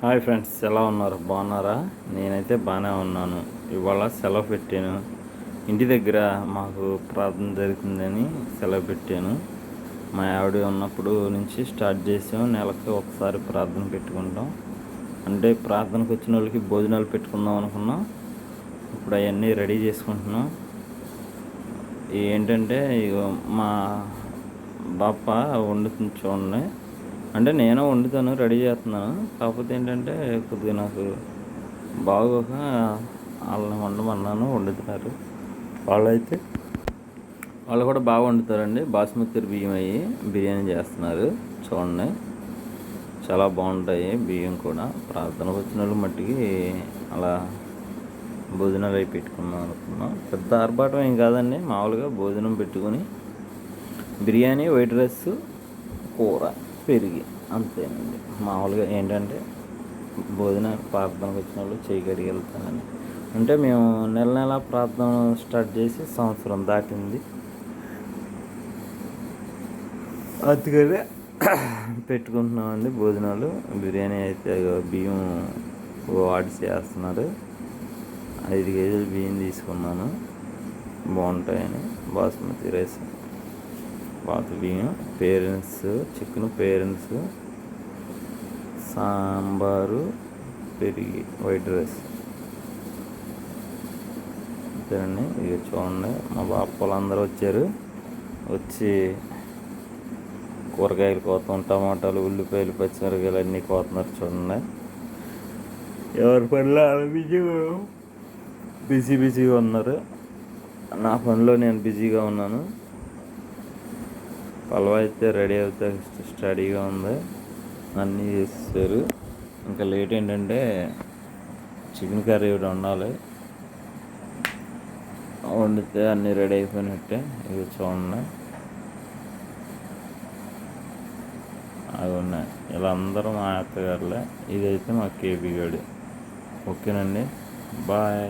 Hi friends ఎలా ఉన్నారు? బాగున్నారా? నేనైతే బాగానే ఉన్నాను. ఇవాళ సెలవు పెట్టాను. ఇంటి దగ్గర మాకు ప్రార్థన జరుగుతుందని సెలవు పెట్టాను. మా ఆవిడ ఉన్నప్పుడు నుంచి స్టార్ట్ చేసాం. నెలకి ఒకసారి ప్రార్థన పెట్టుకుంటాం. అంటే ప్రార్థనకు వచ్చిన వాళ్ళకి భోజనాలు పెట్టుకుందాం అనుకున్నాం. ఇప్పుడు అవన్నీ రెడీ చేసుకుంటున్నాం. ఏంటంటే మా బాప వండుతుంది చూడండి. అంటే నేను వండుతాను రెడీ చేస్తున్నాను. కాకపోతే ఏంటంటే కొద్దిగా నాకు బాగోక వాళ్ళని వండమన్నాను వండుతున్నారు. వాళ్ళైతే వాళ్ళు కూడా బాగా వండుతారండి. బాస్మతి బియ్యం అయ్యి బిర్యానీ చేస్తున్నారు. చూడండి. చాలా బాగుంటాయి బియ్యం కూడా. ప్రార్థనకు వచ్చిన వాళ్ళు మట్టికి అలా భోజనాలు అవి పెట్టుకుందాం అనుకున్నాం. పెద్ద ఆర్భాటం ఏం కాదండి. మామూలుగా భోజనం పెట్టుకొని బిర్యానీ వైట్ రైస్ కూర. పెరిగి అంతేనండి. మామూలుగా ఏంటంటే భోజన ప్రార్థనకు వచ్చిన వాళ్ళు చేయగడిగి వెళ్తానని అంటే మేము నెల నెల ప్రార్థన స్టార్ట్ చేసి సంవత్సరం దాటింది. అందుకనే పెట్టుకుంటున్నామండి భోజనాలు. బిర్యానీ అయితే బియ్యం వాడి చేస్తున్నారు. ఐదు కేజీలు బియ్యం తీసుకున్నాను. బాగుంటాయని బాస్మతి రైస్. పాత బియ్యం పేరెంట్స్ చికెన్ పేరెంట్స్ సాంబారు పెరిగి వైట్ రైస్. అంతేనండి ఇక చూడండి. మా బాప వాళ్ళందరూ వచ్చారు. వచ్చి కూరగాయలు కోతాం టమాటాలు ఉల్లిపాయలు పచ్చిమిరకాయలు అన్నీ కోతున్నారు చూడండి. ఎవరి పనిలో బిజీ? బిజీ బిజీగా ఉన్నారు. నా పనిలో నేను బిజీగా ఉన్నాను. పలవ అయితే రెడీ అవుతే స్టడీగా ఉంది. అన్నీ చేస్తారు ఇంకా లేట్ ఏంటంటే చికెన్ కర్రీ ఒకటి ఉండాలి వండితే అన్నీ రెడీ అయిపోయినట్టే. ఇవి చూడండి. అవి ఉన్నాయి. ఇలా అందరూ మా అత్తగారులే. ఇదైతే మా కేబీ గడి. ఓకేనండి. బాయ్.